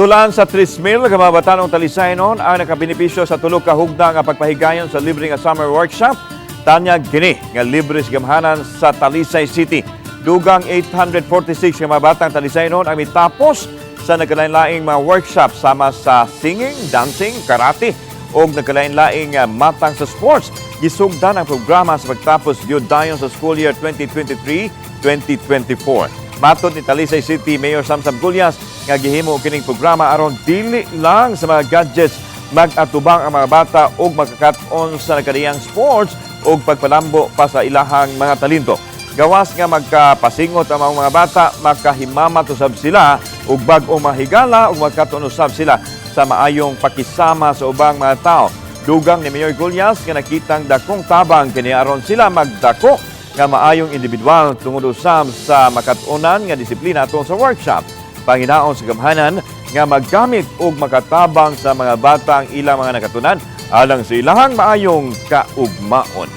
Dulan sa 3,000 ka mga batanong talisay noon ang nakabenepisyo sa tulo ka hugda nga pagpahigayon sa libre nga summer workshop. Tanya gini nga libre gamhanan sa Talisay City. Dugang 846 ka mga batang talisay noon ang mitapos sa nagkalain-laing mga workshop sama sa singing, dancing, karate o nagkalain-laing ah, matang sa sports. Gisugdan ang programa sa pagtapos yun dayon sa school year 2023-2024. Matod ni Talisay City Mayor Samsam Gulyas nga gihimo kining programa aron dili lang sa mga gadgets mag-atubang ang mga bata ug magkakat-on sa nagkaniyang sports ug pagpalambo pa sa ilahang mga talento. Gawas nga magkapasingot ang mga bata, makahimamat usab sila ug bag-o mahigala ug magkaton usab sila sa maayong pakisama sa ubang mga tao. Dugang ni Mayor Gulyas nga nakitang dakong tabang kini aron sila magdako nga maayong individual tungod usab sa makatunan nga disiplina atong sa workshop. Panginaon sa gamhanan nga maggamit og makatabang sa mga bata ang ilang mga nakatunan alang sa ilahang maayong kaugmaon.